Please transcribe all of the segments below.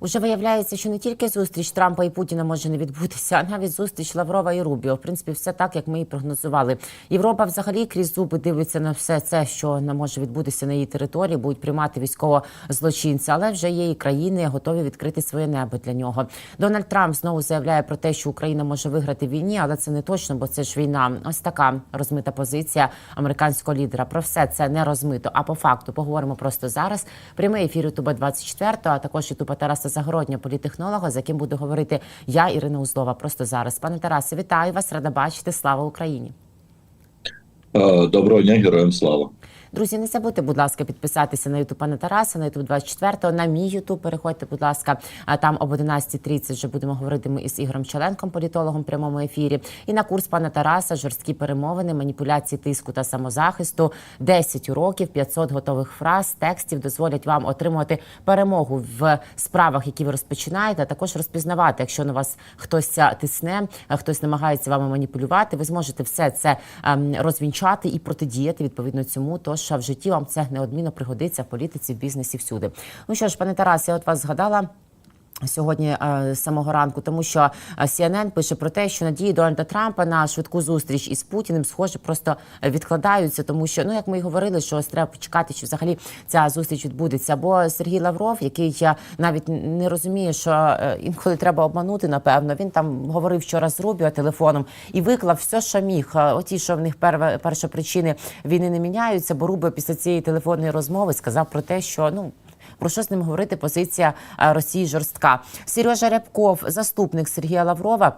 Уже виявляється, що не тільки зустріч Трампа і Путіна може не відбутися, а навіть зустріч Лаврова і Рубіо. В принципі, все так, як ми і прогнозували. Європа взагалі крізь зуби дивиться на все це, що не може відбутися на її території, будуть приймати військового злочинця. Але вже є і країни готові відкрити своє небо для нього. Дональд Трамп знову заявляє про те, що Україна може виграти в війні, але це не точно, бо це ж війна. Ось така розмита позиція американського лідера. Про все це не розмито. А по факту поговоримо просто зараз. Прямий ефір Ютуба 24, а також Ютуба Тараса Загородня, політехнолога, з яким буду говорити я, Ірина Узлова. Просто зараз. Пане Тарасе, вітаю вас, рада бачити. Слава Україні. Е, Доброго дня, героям слава. Друзі, не забудьте, будь ласка, підписатися на Ютуб пана Тараса, на Ютуб 24, на мій Ютуб. Переходьте, будь ласка. Там об 11.30 вже будемо говорити ми із Ігорем Челенком, політологом в прямому ефірі. І на курс пана Тараса жорсткі перемовини, маніпуляції тиску та самозахисту. 10 уроків, 500 готових фраз, текстів дозволять вам отримувати перемогу в справах, які ви розпочинаєте, а також розпізнавати, якщо на вас хтось тисне, хтось намагається вами маніпулювати. Ви зможете все це ем, розвінчати і протидіяти відповідно цьому. Тож а в житті вам це неодмінно пригодиться в політиці, в бізнесі, всюди. Ну що ж, пане Тарас, я от вас згадала. Сьогодні е, з самого ранку, тому що е, CNN пише про те, що надії Дональда Трампа на швидку зустріч із Путіним, схоже, просто е, відкладаються, тому що ну як ми і говорили, що ось треба почекати, чи взагалі ця зустріч відбудеться. Бо Сергій Лавров, який я навіть не розуміє, що інколи треба обманути, напевно, він там говорив вчора з Рубіо телефоном і виклав все, що міг. Оті, що в них перша причини війни не міняються, бо Рубіо після цієї телефонної розмови сказав про те, що ну. Про що з ним говорити? Позиція е, Росії жорстка. Сережа Рябков, заступник Сергія Лаврова.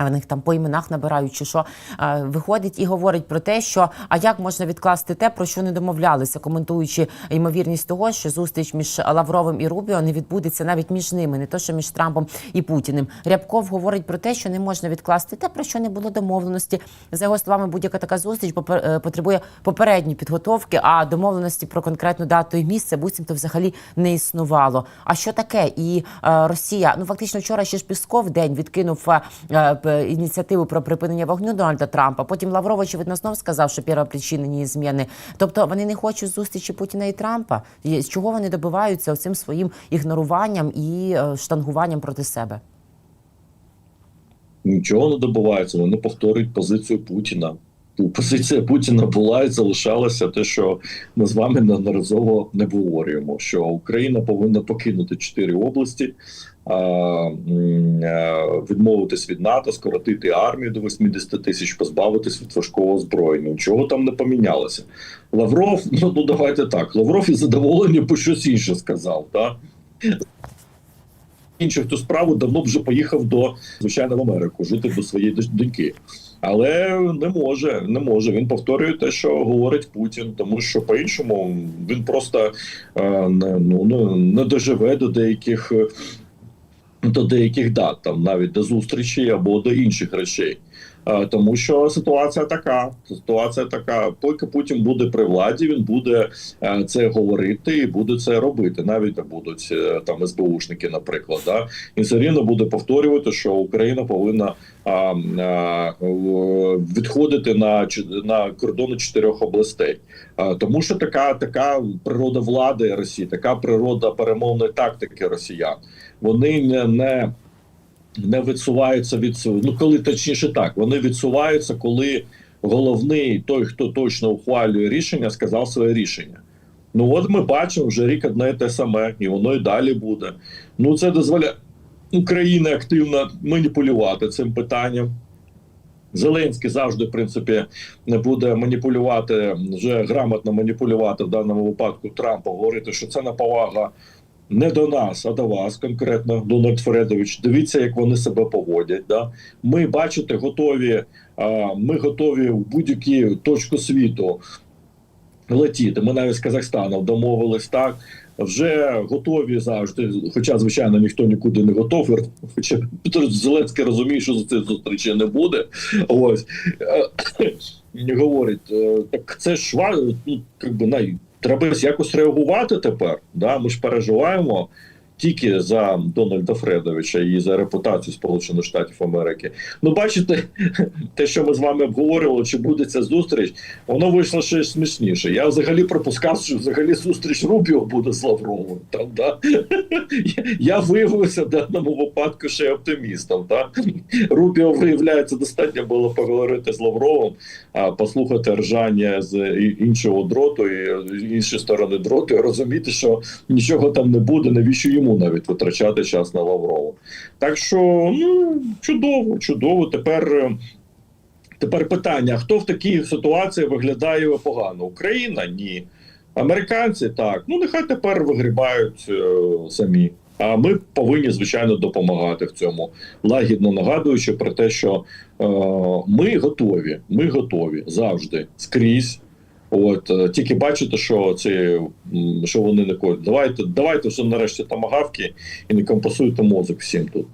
А в них там по іменах набирають, чи що е, виходить і говорить про те, що а як можна відкласти те, про що не домовлялися, коментуючи ймовірність того, що зустріч між Лавровим і Рубіо не відбудеться навіть між ними, не то що між Трампом і Путіним. Рябков говорить про те, що не можна відкласти те, про що не було домовленості. За його словами, будь-яка така зустріч е, потребує попередньої підготовки, а домовленості про конкретну дату і місце буцімто взагалі не існувало. А що таке? І е, Росія, ну фактично вчора ще ж Пісков день відкинув ініціативу про припинення вогню Дональда Трампа. Потім Лавров, очевидно, знов сказав, що перша причина не зміни. Тобто вони не хочуть зустрічі Путіна і Трампа. З чого вони добиваються цим своїм ігноруванням і е, штангуванням проти себе? Нічого не добувається. Вони повторюють позицію Путіна. Позиція Путіна була і залишалася те, що ми з вами неодноразово не говорюємо, що Україна повинна покинути чотири області, відмовитись від НАТО, скоротити армію до 80 тисяч, позбавитись від важкого озброєння. Нічого там не помінялося. Лавров, ну, ну давайте так. Лавров із задоволенням по щось інше сказав. Так? інших ту справу давно вже поїхав до звичайно в Америку жити до своєї доньки. Але не може, не може. Він повторює те, що говорить Путін, тому що по-іншому він просто е, не, ну, не, не доживе до деяких до деяких дат, там навіть до зустрічі або до інших речей. Е, Тому що ситуація така. Ситуація така. Поки Путін буде при владі, він буде е, це говорити і буде це робити. Навіть не будуть е, там СБУшники, наприклад. Да? Він все рівно буде повторювати, що Україна повинна а, а, відходити на на кордони чотирьох областей. А, тому що така така природа влади Росії, така природа перемовної тактики Росіян. Вони не, не не відсуваються від. Ну коли точніше так, вони відсуваються, коли головний той, хто точно ухвалює рішення, сказав своє рішення. Ну от ми бачимо вже рік одне те саме, і воно і далі буде. Ну це дозволяє Україні активно маніпулювати цим питанням. Зеленський завжди, в принципі, не буде маніпулювати, вже грамотно маніпулювати в даному випадку Трампа, говорити, що це неповага не до нас, а до вас, конкретно, Дональд Фредович. Дивіться, як вони себе поводять. Да? Ми бачите, готові. Ми готові в будь-яку точку світу летіти. Ми навіть з Казахстаном домовились так. Вже готові завжди. Хоча, звичайно, ніхто нікуди не готов. Хоча Зеленський розуміє, що за це зустрічі не буде. Ось Е, говорить, е, так це ж ну, якби, най, треба якось реагувати тепер. Да? Ми ж переживаємо. Тільки за Дональда Фредовича і за репутацію Сполучених Штатів Америки. Ну, бачите, те, що ми з вами обговорювали, чи буде ця зустріч, воно вийшло ще смішніше. Я взагалі припускав, що взагалі зустріч Рубіо буде з Лавровим. Там, да? Я виявився в даному випадку ще оптимістом. Да? Рубіо, виявляється, достатньо було поговорити з Лавровим, а послухати ржання з іншого дроту і іншої сторони дроту, і розуміти, що нічого там не буде, навіщо йому навіть витрачати час на Лаврову. Так що ну чудово, чудово. Тепер. е, Тепер питання: хто в такій ситуації виглядає погано? Україна? Ні. Американці так. Ну нехай тепер вигрібають е, самі. А ми повинні звичайно допомагати в цьому, лагідно нагадуючи про те, що е, ми готові. Ми готові завжди скрізь. От е, тільки бачите, що це що вони не ходять. Давайте, давайте все нарешті тамагавки і не компасуйте мозок всім тут.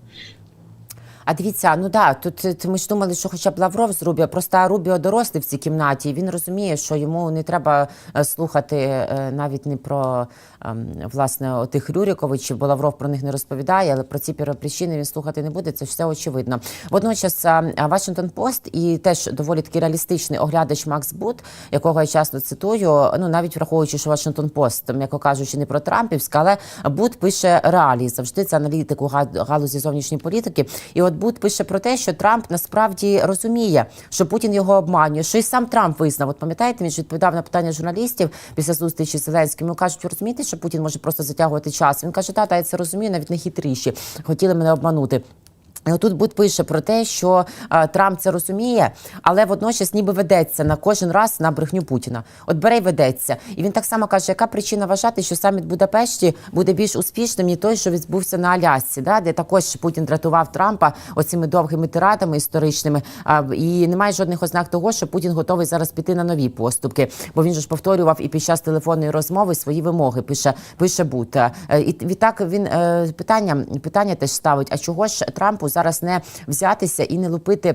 А дивіться, ну да, тут е, ми ж думали, що хоча б Лавров з Рубіо, просто Рубіо дорослий в цій кімнаті. Він розуміє, що йому не треба е, слухати е, навіть не про ем, власне отих Рюріковичів, бо Лавров про них не розповідає, але про ці причини він слухати не буде. Це все очевидно. Водночас Вашингтон Пост і теж доволі такий реалістичний оглядач Макс Бут, якого я часто цитую. Ну навіть враховуючи, що Вашингтон Пост, м'яко кажучи, не про Трампівська, але Бут пише реалії. Завжди це аналітику га- галузі зовнішньої політики. І от Бут пише про те, що Трамп насправді розуміє, що Путін його обманює. Що і сам Трамп визнав. От пам'ятаєте, він ж відповідав на питання журналістів після зустрічі з Зеленським. Йому кажуть, ви розумієте, що Путін може просто затягувати час. Він каже, та, та я це розумію, навіть не хитріші. Хотіли мене обманути. Тут Бут пише про те, що е, Трамп це розуміє, але водночас ніби ведеться на кожен раз на брехню Путіна. От бере й ведеться. І він так само каже, яка причина вважати, що саміт Будапешті буде більш успішним, ніж той, що відбувся на Алясці, да? де також Путін дратував Трампа оцими довгими тирадами історичними. А, і немає жодних ознак того, що Путін готовий зараз піти на нові поступки. Бо він же ж повторював і під час телефонної розмови свої вимоги. Пише пише Бут. Е, І відтак він е, питання питання теж ставить: а чого ж Трампу зараз не взятися і не лупити?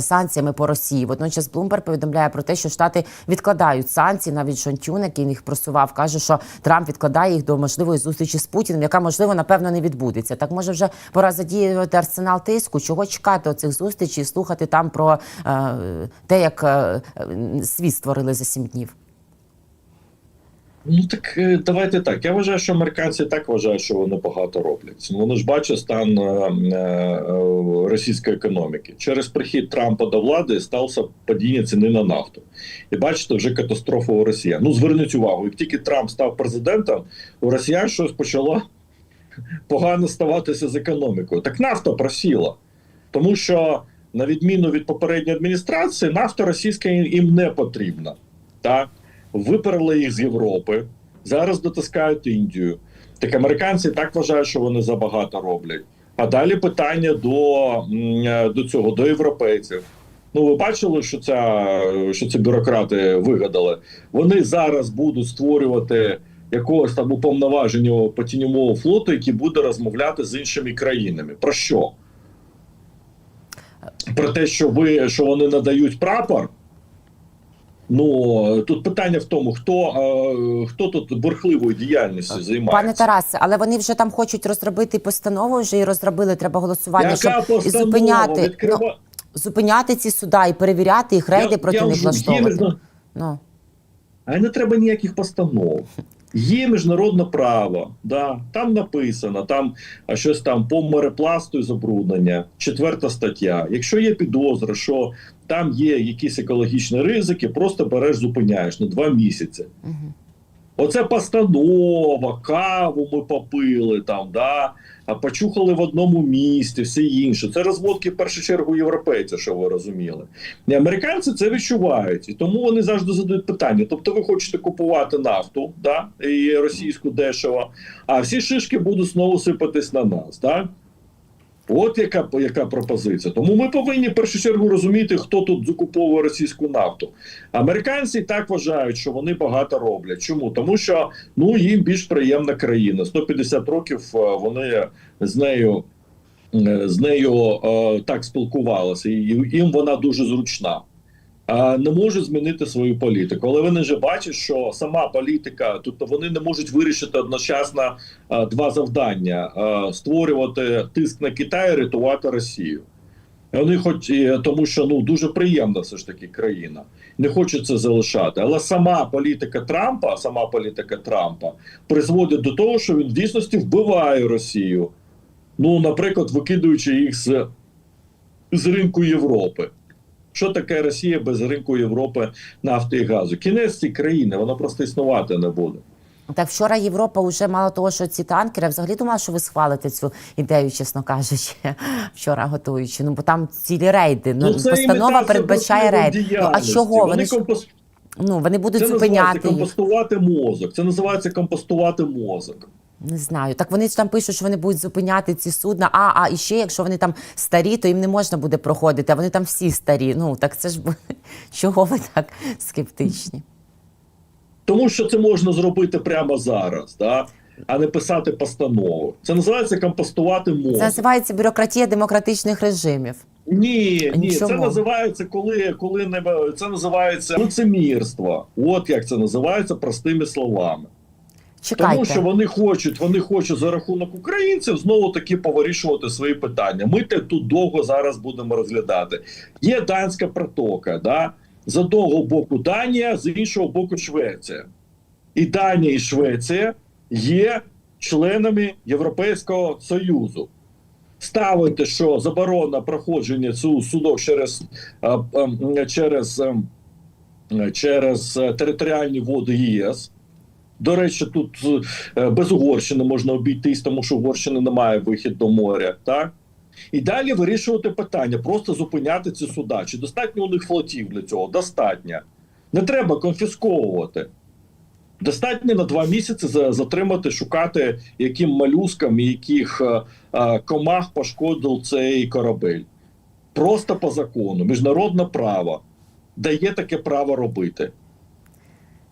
Санкціями по Росії водночас Блумберг повідомляє про те, що штати відкладають санкції. Навіть Шон Тюн, який їх просував, каже, що Трамп відкладає їх до можливої зустрічі з Путіним, яка можливо напевно не відбудеться. Так може вже пора задіювати арсенал тиску. Чого чекати оцих зустрічей, слухати там про е, те, як е, світ створили за сім днів. Ну так е, давайте так. Я вважаю, що американці так вважають, що вони багато роблять. Вони ж бачать стан е, е, російської економіки. Через прихід Трампа до влади стався падіння ціни на нафту. І бачите, вже катастрофа у Росіян. Ну зверніть увагу, як тільки Трамп став президентом, у Росіян щось почало погано ставатися з економікою. Так нафта просіла, тому що на відміну від попередньої адміністрації, нафта російська їм не потрібна. Так? Виперли їх з Європи, зараз дотискають Індію. Так американці так вважають, що вони забагато роблять. А далі питання до, до цього, до європейців. Ну, ви бачили, що ця що ці бюрократи вигадали. Вони зараз будуть створювати якогось там уповноваженого по тіньового флоту, який буде розмовляти з іншими країнами. Про що? Про те, що ви що вони надають прапор. Ну тут питання в тому, хто е, хто тут бурхливою діяльністю займається. Пане Тарасе, але вони вже там хочуть розробити постанову. Вже і розробили. Треба голосування, Яка щоб постанова? зупиняти Відкрива... ну, зупиняти ці суда і перевіряти їх рейди Я- проти я них влаштовувати. міжна- Ну А не треба ніяких постанов. Є міжнародне право, да, там написано, там щось там по морепласту і забруднення, четверта стаття. Якщо є підозра, що там є якісь екологічні ризики, просто береш, зупиняєш на два місяці. угу. Оце постанова, каву ми попили там, да, а почухали в одному місті, все інше. Це розводки в першу чергу європейця, що ви розуміли. І американці це відчувають, і тому вони завжди задають питання. Тобто, ви хочете купувати нафту, да, і російську дешево, а всі шишки будуть знову сипатись на нас. Да? От яка, яка пропозиція. Тому ми повинні в першу чергу розуміти, хто тут закуповує російську нафту. Американці так вважають, що вони багато роблять. Чому? Тому що ну їм більш приємна країна. 150 років е, вони з нею е, з нею е, так спілкувалися, і їм вона дуже зручна. Не можуть змінити свою політику. Але вони вже бачать, що сама політика, тобто вони не можуть вирішити одночасно два завдання: створювати тиск на Китай, рятувати Росію. Вони хоч тому, що ну дуже приємна все ж таки країна, не хочуть це залишати. Але сама політика Трампа, сама політика Трампа призводить до того, що він в дійсності вбиває Росію. Ну, наприклад, викидуючи їх з, з ринку Європи. Що таке Росія без ринку Європи нафти і газу? Кінець цієї країни, вона просто існувати не буде. Так вчора Європа вже мало того, що ці танкери, взагалі думала, що ви схвалите цю ідею, чесно кажучи, вчора готуючи. Ну бо там цілі рейди. Ну, постанова передбачає рейд. Ну, а чого? Вони, Вони ну вони будуть Це зупиняти компостувати мозок. Це називається компостувати мозок. Не знаю. Так вони ж там пишуть, що вони будуть зупиняти ці судна. А, а і ще, якщо вони там старі, то їм не можна буде проходити. А вони там всі старі. Ну так це ж чого ви так скептичні? Тому що це можна зробити прямо зараз, да? а не писати постанову. Це називається компостувати мозок. Це називається бюрократія демократичних режимів. Ні, ні, це називається, коли, коли не це називається лицемірство. От як це називається простими словами. Чекайте. Тому що вони хочуть, вони хочуть за рахунок українців знову таки повирішувати свої питання. Ми те тут довго зараз будемо розглядати. Є данська протока, да? з одного боку Данія, з іншого боку Швеція. І Данія і Швеція є членами Європейського Союзу. Ставити, що заборона проходження цього судов через, ем, через, ем, через е, територіальні води ЄС. До речі, тут е, без Угорщини можна обійтись, тому що Угорщини немає вихід до моря. Так? І далі вирішувати питання, просто зупиняти ці суда. Чи достатньо у них флотів для цього? Достатньо. Не треба конфісковувати. Достатньо на два місяці затримати, шукати, яким малюскам і яких е, е, комах пошкодив цей корабель. Просто по закону. Міжнародне право дає таке право робити.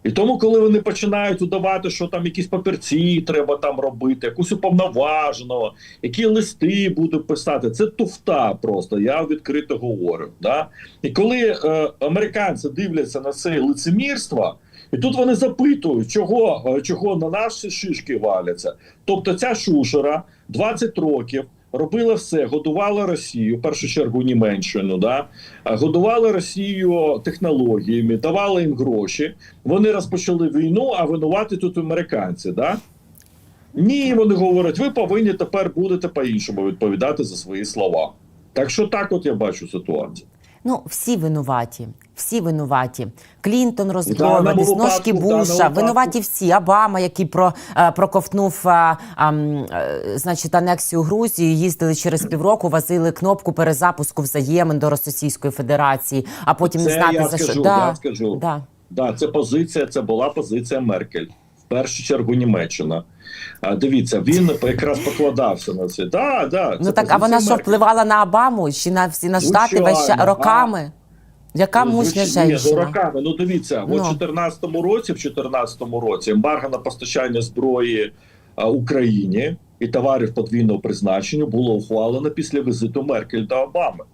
І тому, коли вони починають удавати, що там якісь папірці треба там робити, якусь уповноваженого, які листи будуть писати, це туфта просто. Я відкрито говорю. Да? І коли е, американці дивляться на це лицемірство, і тут вони запитують, чого, е, чого на наші шишки валяться. Тобто, ця шушера 20 років. Робила все, годувала Росію, в першу чергу Німеччину, да? годувала Росію технологіями, давала їм гроші. Вони розпочали війну, а винувати тут американці. Да? Ні, вони говорять, ви повинні тепер будете по-іншому відповідати за свої слова. Так що так, от я бачу ситуацію. Ну, всі винуваті. Всі винуваті. Клінтон розкрований, ножки Буша, винуваті всі. Обама, який про, е, проковтнув е, ам, е, значить, анексію Грузії, їздили через півроку, возили кнопку перезапуску взаємин до Російської Федерації, а потім не знати я за скажу, що. я скажу. Да. Да, це позиція, це була позиція Меркель. В першу чергу Німеччина. А, дивіться, він якраз покладався на це. Да, да, Ну це так, а вона що впливала на Обаму чи на всі на штати весь час- а. роками? Яка мужня Звичайно, ні, ну, жінка? роками. Ну дивіться, Ну. от 14-му році, в 14-му році ембарго на постачання зброї а, Україні і товарів подвійного призначення було ухвалено після візиту Меркель та Обами.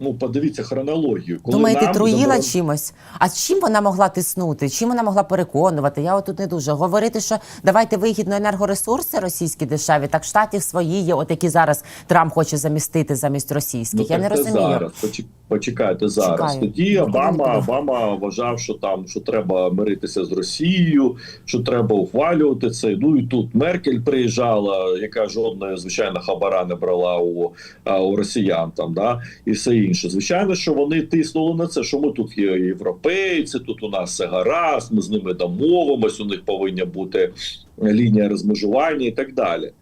Ну, подивіться хронологію. Коли Думаєте, нам труїла заборонили- чимось? А чим вона могла тиснути? Чим вона могла переконувати? Я отут не дуже. Говорити, що давайте вигідно енергоресурси російські дешеві, так штатів свої є, от які зараз Трамп хоче замістити замість російських. Ну, Я не розумію. Зараз Почек- почекайте зараз. Чекаю. Тоді Обама. Обама вважав, що там що треба миритися з Росією, що треба ухвалювати це. Ну і тут Меркель приїжджала, яка жодної звичайно хабара не брала у, у росіян там, да і все інше. Звичайно, що вони тиснули на це, що ми тут є європейці, тут у нас все гаразд, ми з ними домовимось, у них повинна бути лінія розмежування і так далі.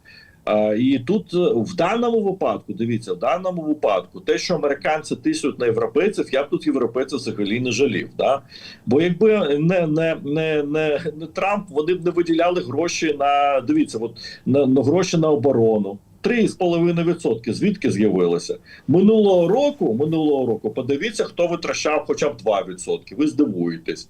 І тут е, в даному випадку, дивіться, в даному випадку, те, що американці тиснуть на європейців, я б тут європейців взагалі не жалів. Да? Бо якби не, не, не, не, не Трамп, вони б не виділяли гроші на дивіться, от на, на гроші на оборону. 3,5% звідки з'явилося минулого року. Минулого року подивіться, хто витрачав хоча б 2%. Ви здивуєтесь.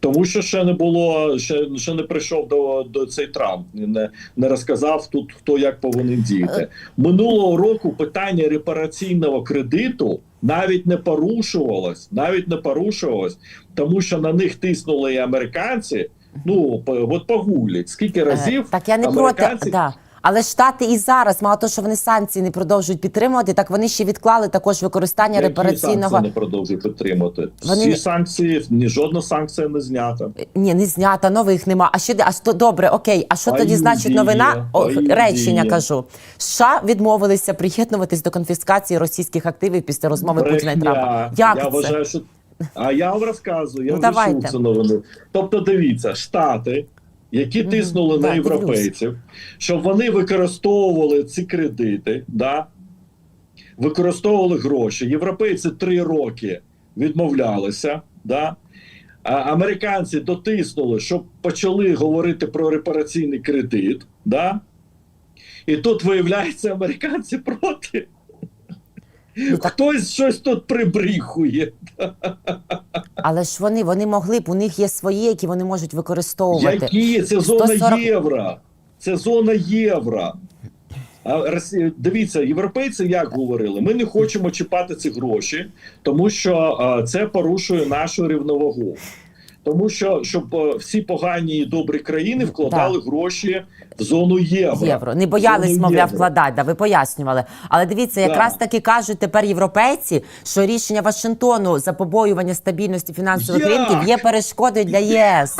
Тому що ще не було, ще, ще не прийшов до, до цей Трамп, не, не розказав тут, хто як повинен діяти. Минулого року питання репараційного кредиту навіть не порушувалось, навіть не порушувалось, тому що на них тиснули і американці. Ну от погугліть, скільки разів Е, Так я не американці проти. Да. Але Штати і зараз, мало того, що вони санкції не продовжують підтримувати, так вони ще відклали також використання які репараційного. санкції не продовжують підтримати. Вони- Всі санкції, ні жодна санкція не знята. Ні, не знята, нових нема. А що а що добре, окей. А що А тоді значить новина? О, речення кажу. США відмовилися приєднуватись до конфіскації російських активів після розмови Путіна і Трампа. Як я це? вважаю, що а я вам розказую, я Ну, чув цю новину. Тобто, дивіться, штати, які тиснули на європейців, щоб вони використовували ці кредити, да? використовували гроші. Європейці три роки відмовлялися. Да? А американці дотиснули, щоб почали говорити про репараційний кредит. Да? І тут виявляється, американці проти. Ну, Хтось щось тут прибріхує. Але ж вони, вони могли б, у них є свої, які вони можуть використовувати. Які? Це зона 140 євро. Це зона євро. А дивіться, європейці як говорили: ми не хочемо чіпати ці гроші, тому що а, це порушує нашу рівновагу. Тому що щоб е, всі погані і добрі країни вкладали гроші в зону євро. Євро не боялись, мовляв, вкладати. Да, ви пояснювали. Але дивіться, якраз якраз таки кажуть тепер європейці, що рішення Вашингтону за побоювання стабільності фінансових Як? ринків є перешкодою для ЄС.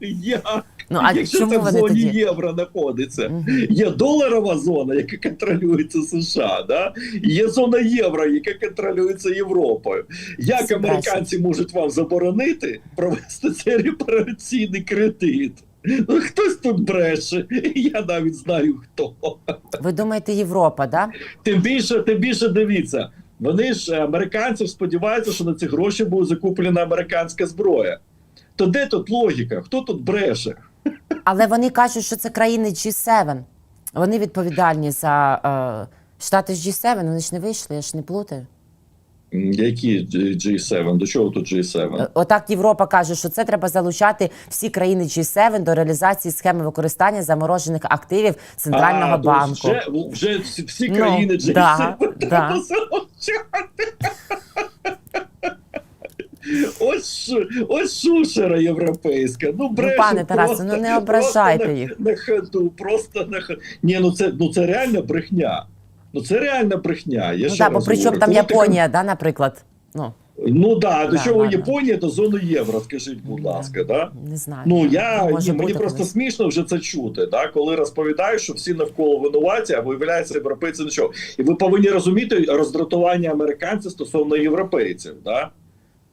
Як? Ну а Якщо чому це в зоні тоді? євро знаходиться, є доларова зона, яка контролюється США, да? є зона євро, яка контролюється Європою. Як Це американці можуть вам заборонити провести цей репараційний кредит? Ну, хтось тут бреше, я навіть знаю хто. Ви думаєте, Європа, да? Тим більше, тим більше дивіться. Вони ж е, американці сподіваються, що на ці гроші буде закуплена американська зброя. То де тут логіка? Хто тут бреше? Але вони кажуть, що це країни G7. Вони відповідальні за е, штати ж G7, вони ж не вийшли, я ж не плутаю. Які G7? До чого тут G7? Е, Отак Європа каже, що це треба залучати всі країни G7 до реалізації схеми використання заморожених активів центрального А, то банку. Вже, вже всі, всі Ну, країни G7 да, треба да. залучати. Ось, ось шушера європейська. Ну, бреше пане Тарасе, просто, ну не ображайте просто на- їх. На ходу, просто на ходу. Ні, ну це, ну це реальна брехня. Ну це реальна брехня. Я Ну так, бо при чому там Коли ти Японія, да, наприклад? Ну, Ну да, до Да, чого ладно. Японія, до зони євро, скажіть, будь ласка, да? не знаю. Ну я Може ні, мені бути просто колись. смішно вже це чути. Да? Коли розповідаю, що всі навколо винуваті, а виявляється, європейці нічого. І ви повинні розуміти роздратування американців стосовно європейців. Да?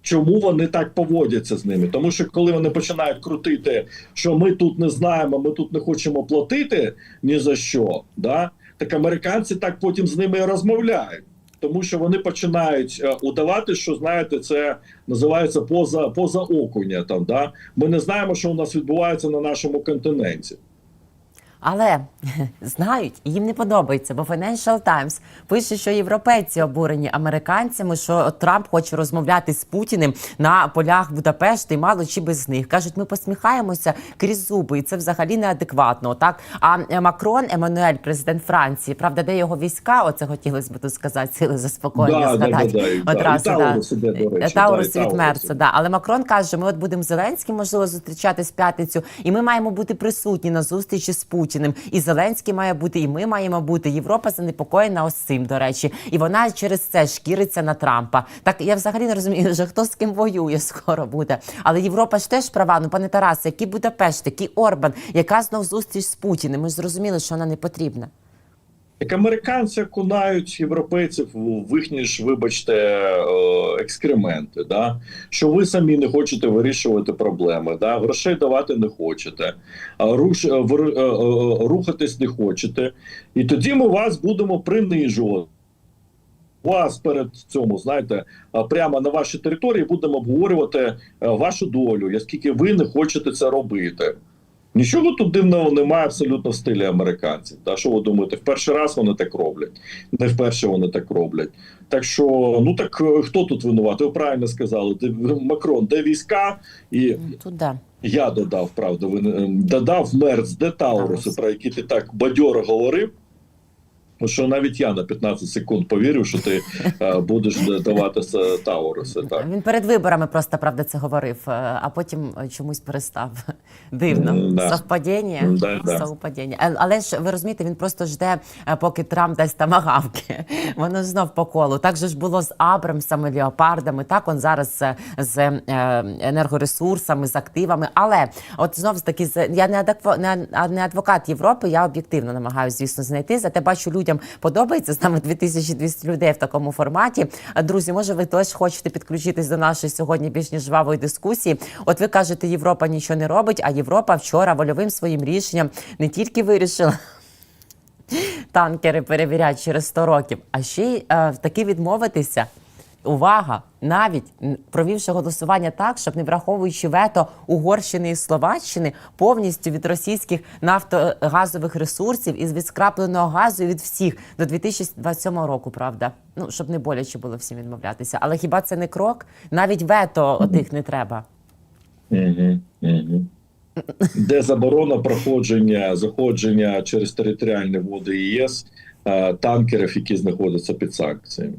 Чому вони так поводяться з ними? Тому що коли вони починають крутити, що ми тут не знаємо, ми тут не хочемо платити ні за що, да? так американці так потім з ними і розмовляють. Тому що вони починають е, удавати, що знаєте, це називається поза поза окуня. Там да ми не знаємо, що у нас відбувається на нашому континенті. Але знають, їм не подобається, бо Financial Times пише, що європейці обурені американцями, що Трамп хоче розмовляти з Путіним на полях Будапешта і мало чи без них. кажуть, ми посміхаємося крізь зуби, і це взагалі неадекватно. Так а Макрон, Еммануель, президент Франції, правда, де його війська? Оце хотілося б тут сказати, сили заспокоєння Да, да, згадати да, да, да. одразу. Да. Таурус іде, до речі, Таурус да, від іде. да. Але Макрон каже, ми от будемо Зеленським, можливо, зустрічатись в п'ятницю, і ми маємо бути присутні на зустрічі з Путіним. І Зеленський має бути, і ми маємо бути. Європа занепокоєна ось цим, до речі. І вона через це шкіриться на Трампа. Так я взагалі не розумію, вже хто з ким воює скоро буде. Але Європа ж теж права. Ну, пане Тарасе, який Будапешт, який Орбан, яка знов зустріч з Путіним? Ми ж зрозуміли, що вона не потрібна. Як американці окунають європейців в їхні ж, вибачте, е, екскременти, да? що ви самі не хочете вирішувати проблеми, да? грошей давати не хочете, руш, е, е, рухатись не хочете, і тоді ми вас будемо принижувати. Вас перед цьому, знаєте, прямо на вашій території будемо обговорювати вашу долю, наскільки ви не хочете це робити. Нічого тут дивного немає абсолютно в стилі американців. Та що ви думаєте, в перший раз вони так роблять, не вперше вони так роблять. Так що, ну так е, хто тут винуватий? Ви правильно сказали. Де Макрон, де війська, і Туда. Я додав правда. Ем, додав мерц, де Тауруси, про які ти так бадьоро говорив. Що навіть я на 15 секунд повірив, що ти е, будеш давати Тауруси. Так. Він перед виборами просто правда це говорив, е, а потім е, чомусь перестав. Дивно. Да. Совпадіння. Да, да. Совпадіння. А- Але ж ви розумієте, він просто жде, е, поки Трамп дасть тамагавки. Воно знов по колу. Так же ж було з Абрамсами, леопардами. Так он зараз е, з е, енергоресурсами, з активами. Але от знов таки я не адвокат Європи. Я об'єктивно намагаюся, звісно, знайти. Зате бачу, людям подобається з нами 2200 людей в такому форматі. Друзі, може, ви теж хочете підключитись до нашої сьогодні більш ніж жвавої дискусії? От ви кажете, Європа нічого не робить, а Європа вчора вольовим своїм рішенням не тільки вирішила. Танкери перевіряти через 100 років, а ще й е, таки відмовитися. Увага! Навіть провівши голосування так, щоб не враховуючи вето Угорщини і Словаччини повністю від російських нафтогазових ресурсів і від скрапленого газу від всіх до 2027 року, правда. Ну щоб не боляче було всім відмовлятися. Але хіба це не крок? Навіть вето тих не треба. Де заборона проходження, заходження через територіальні води ЄС е, танкерів, які знаходяться під санкціями.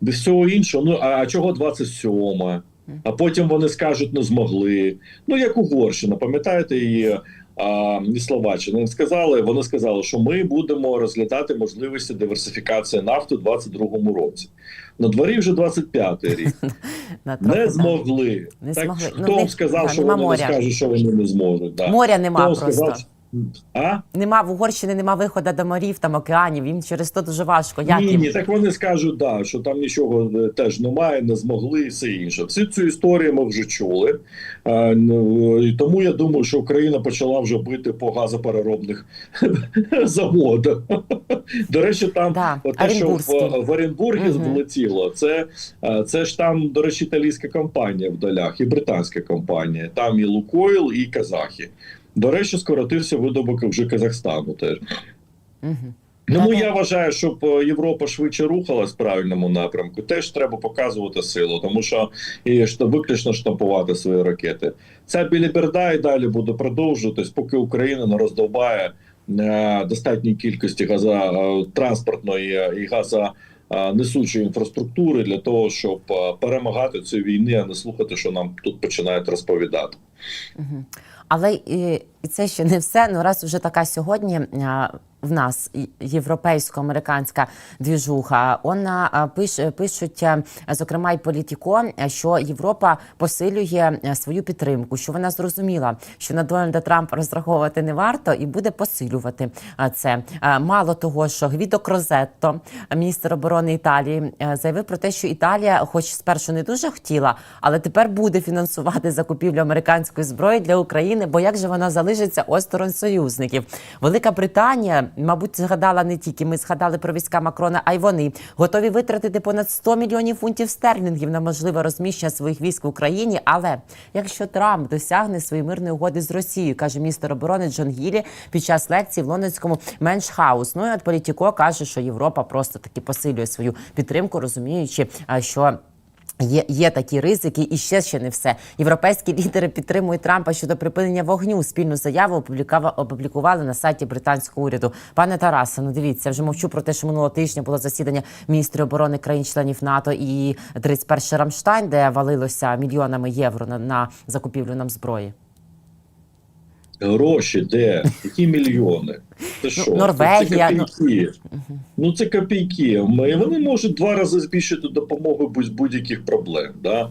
Без всього іншого, ну а чого 27-ма? А потім вони скажуть, не змогли. Ну, як Угорщина, пам'ятаєте її а, і Словаччина. Вони сказали, вони сказали, що ми будемо розглядати можливості диверсифікації нафти у 22-му році. На дворі вже 25-й рік. Не змогли. Не так змогли. Ну, хто сказав, да, що вони не скажуть, що вони не зможуть? Да. Моря нема Хто просто. сказав, а? Нема в Угорщині, нема виходу до морів, там океанів. Їм через то дуже важко. Як Ні, їм? ні, так вони скажуть, да, що там нічого е, теж немає, не змогли і все інше. Всю цю історію ми вже чули. Е, ну, і тому я думаю, що Україна почала вже бити по газопереробних заводах. До речі, там Да, те, що в, в Оренбургі Мгм. влетіло, це, е, це ж там, до речі, італійська компанія в долях, і британська компанія. Там і Лукойл, і Казахи. До речі, скоротився видобуток вже Казахстану теж. Тому я вважаю, щоб е, Європа швидше рухалась в правильному напрямку, теж треба показувати силу, тому що і виключно штампувати свої ракети. Ця біліберда і далі буде продовжуватись, поки Україна не роздовбає е, достатній кількості газа е, транспортної і газа. Несучої інфраструктури для того, щоб перемагати цю війни, а не слухати, що нам тут починають розповідати. Мгм. Але і, це ще не все. Ну раз вже така сьогодні в нас європейсько-американська двіжуха. Вона а, пиш, пишуть, зокрема, і політіко, що Європа посилює свою підтримку, що вона зрозуміла, що на Дональда Трампа розраховувати не варто і буде посилювати це. Мало того, що Гвідо Крозетто, міністр оборони Італії, заявив про те, що Італія, хоч спершу не дуже хотіла, але тепер буде фінансувати закупівлю американської зброї для України. Бо як же вона залишиться осторонь союзників? Велика Британія, мабуть, згадала не тільки ми згадали про війська Макрона, а й вони готові витратити понад 100 мільйонів фунтів стерлінгів на можливе розміщення своїх військ в Україні. Але якщо Трамп досягне своєї мирної угоди з Росією, каже міністр оборони Джон Гілі під час лекції в лондонському Меншхаус. Ну і от Політіко каже, що Європа просто таки посилює свою підтримку, розуміючи, що. Є, є такі ризики, і ще ще не все. Європейські лідери підтримують Трампа щодо припинення вогню. Спільну заяву опублікували на сайті британського уряду. Пане Тарасе, ну дивіться, вже мовчу про те, що минулого тижня було засідання міністрів оборони країн-членів НАТО і 31 Рамштайн, де валилося мільйонами євро на, на закупівлю нам зброї. Гроші, де? Які мільйони? Це що? Норвегія, Це ну- копійки. Ну це копійки. Ми- Вони можуть два рази збільшити допомогу без будь-яких проблем. Да?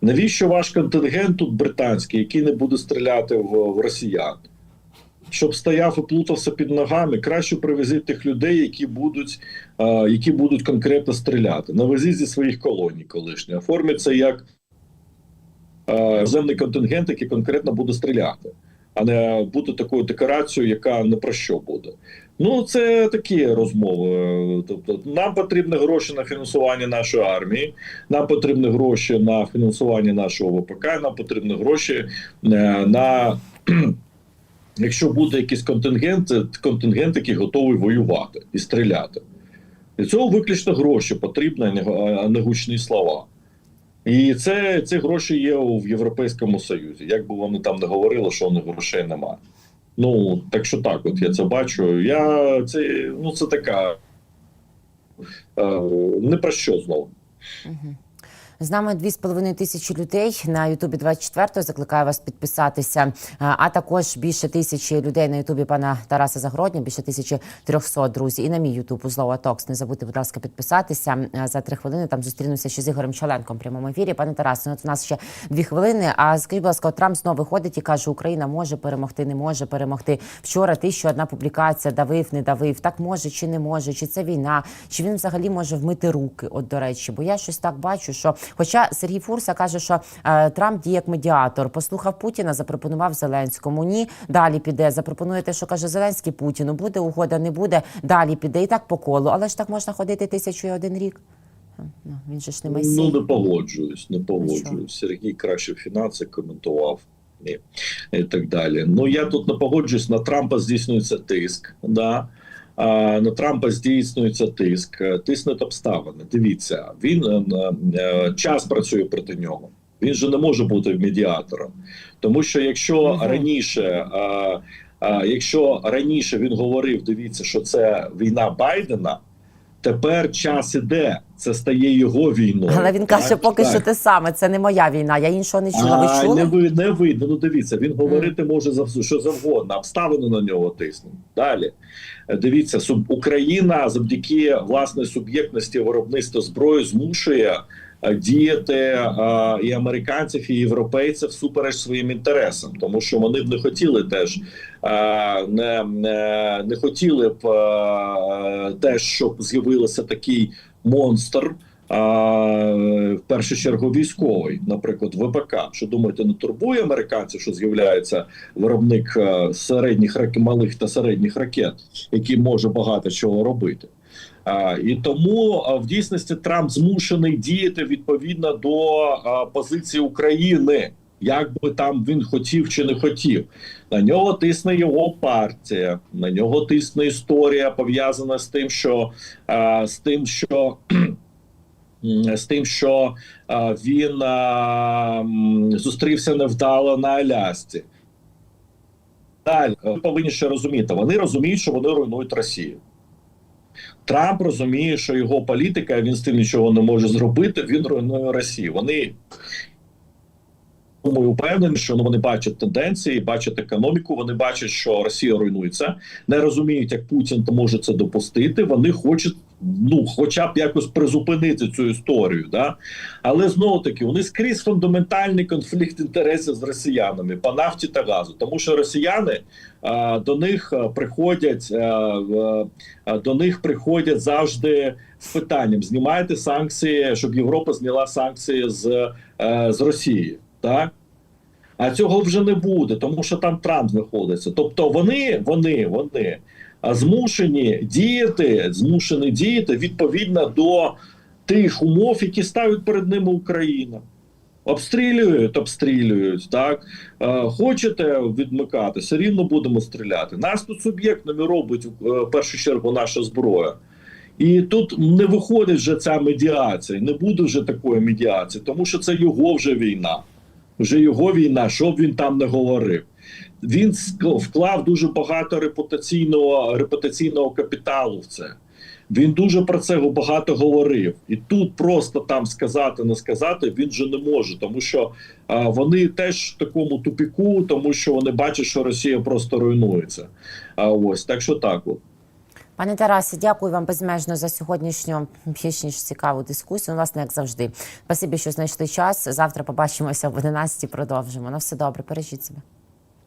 Навіщо ваш контингент тут британський, який не буде стріляти в, в росіян? Щоб стояв і плутався під ногами, краще привезіть тих людей, які будуть, які будуть конкретно стріляти. Навезіть зі своїх колоній колишніх. Оформіть це як земний контингент, який конкретно буде стріляти, а не бути такою декорацією, яка не про що буде. Ну, це такі розмови. Тобто, нам потрібні гроші на фінансування нашої армії, нам потрібні гроші на фінансування нашого ВПК, нам потрібні гроші е, на. Якщо буде якийсь контингент, це контингент, який готовий воювати і стріляти. Для цього виключно гроші потрібні, а не гучні слова. І це ці гроші є в Європейському Союзі. Як би вони там не говорили, що них грошей немає. Ну так що так, от я це бачу. Я це ну це така е, не про що знову. З нами 2,5 тисячі людей на Ютубі 24 Закликаю вас підписатися. А також більше тисячі людей на Ютубі пана Тараса Загородня, більше 1300, друзі. І на мій Ютуб Узлова Токс. Не забудьте, будь ласка, підписатися. За три хвилини там зустрінуся ще з Ігорем Чоленком в прямому ефірі. Пане Тарасе, ну, от у нас ще дві хвилини. А скажіть, будь ласка, Трамп знову виходить і каже, Україна може перемогти, не може перемогти. Вчора тисячу одна публікація давив, не давив. Так може чи не може, чи це війна, чи він взагалі може вмити руки? От до речі, бо я щось так бачу, що Хоча Сергій Фурса каже, що е, Трамп діє як медіатор, послухав Путіна, запропонував Зеленському. Ні, далі піде. Запропонує те, що каже Зеленський Путіну. Буде угода, не буде. Далі піде і так по колу. Але ж так можна ходити тисячу і один рік. Ну, він же ж не месій. Ну не погоджуюсь, не погоджуюсь. Сергій краще фінанси коментував. І так далі. Ну я тут не погоджуюсь. На Трампа здійснюється тиск. Да. На Трампа здійснюється тиск, е, тиснуть обставини. Дивіться, він е, е, час працює проти нього. Він же не може бути медіатором, тому що якщо раніше, е, е, якщо раніше він говорив, дивіться, що це війна Байдена. Тепер час іде, це стає його війною. Але він каже, Так, поки так. що те саме. Це не моя війна. Я іншого не чула. А, Ви чули? не ви не видно. Ну дивіться, він говорити може за що завгодно. Обставини на нього тиснуть. Далі Е, дивіться, суб Україна завдяки власної суб'єктності виробництва зброї змушує діяти і американців, і європейців всупереч своїм інтересам, тому що вони б не хотіли теж не, не, хотіли б теж, щоб з'явився такий монстр. В першу чергу військовий, наприклад, ВПК. Що думаєте, не турбує американців, що з'являється виробник середніх малих та середніх ракет, який може багато чого робити? А, і тому в дійсності Трамп змушений діяти відповідно до позиції України. Як би там він хотів чи не хотів, на нього тисне його партія, на нього тисне історія пов'язана з тим, що з тим, що з тим, що він зустрівся невдало на Алясці. Далі ви повинні ще розуміти. Вони розуміють, що вони руйнують Росію. Трамп розуміє, що його політика він з тим нічого не може зробити. Він руйнує Росію. Вони думаю, впевнені, що ну, вони бачать тенденції, бачать економіку. Вони бачать, що Росія руйнується, не розуміють, як Путін то може це допустити. Вони хочуть, ну, хоча б якось призупинити цю історію. Да? Але знову таки вони скрізь фундаментальний конфлікт інтересів з росіянами по нафті та газу, тому що росіяни а, до них приходять а, а, до них приходять завжди з питанням: знімайте санкції, щоб Європа зняла санкції з, е, з Росії. Так а цього вже не буде, тому що там Трамп знаходиться. Тобто вони, вони, вони а, змушені діяти, змушені діяти відповідно до тих умов, які ставить перед ними Україна. Обстрілюють, обстрілюють. Так е, хочете відмикати, все рівно будемо стріляти. Нас тут суб'єктними робить е, в першу чергу наша зброя. І тут не виходить вже ця медіація, не буде вже такої медіації, тому що це його вже війна. Вже його війна, що б він там не говорив. Він вклав дуже багато репутаційного, репутаційного капіталу в це. Він дуже про це багато говорив, і тут просто там сказати, не сказати він же не може, тому що а, вони теж в такому тупіку, тому що вони бачать, що Росія просто руйнується. А ось так що так. От. Пане Тарасе, дякую вам безмежно за сьогоднішню більш ніж цікаву дискусію. Власне, як завжди. Спасибі, що знайшли час. Завтра побачимося об 11 Продовжимо. На все добре. Бережіть себе.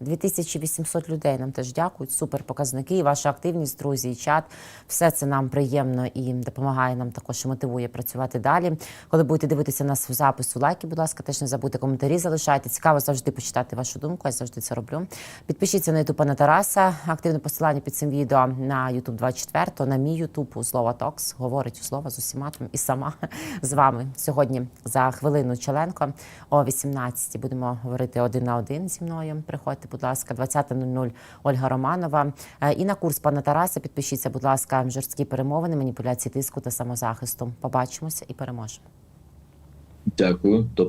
2800 людей нам теж дякують. Супер показники. І ваша активність, друзі, і чат. Все це нам приємно і допомагає нам також мотивує працювати далі. Коли будете дивитися нас в запису, лайки, будь ласка, теж не забудьте коментарі залишайте. Цікаво завжди почитати вашу думку. Я завжди це роблю. Підпишіться на ютуб пана Тараса. Активне посилання під цим відео на ютуб 24, на мій ютуб у Слова Токс. Говорить у слова з усіма там і сама з вами сьогодні за хвилину Челенко о 18 будемо говорити один на один зі мною. Приходьте, будь ласка, 20.00 Ольга Романова. Е, І на курс пана Тараса підпишіться, будь ласка, жорсткі перемовини, маніпуляції тиску та самозахисту. Побачимося і переможемо. Дякую, до.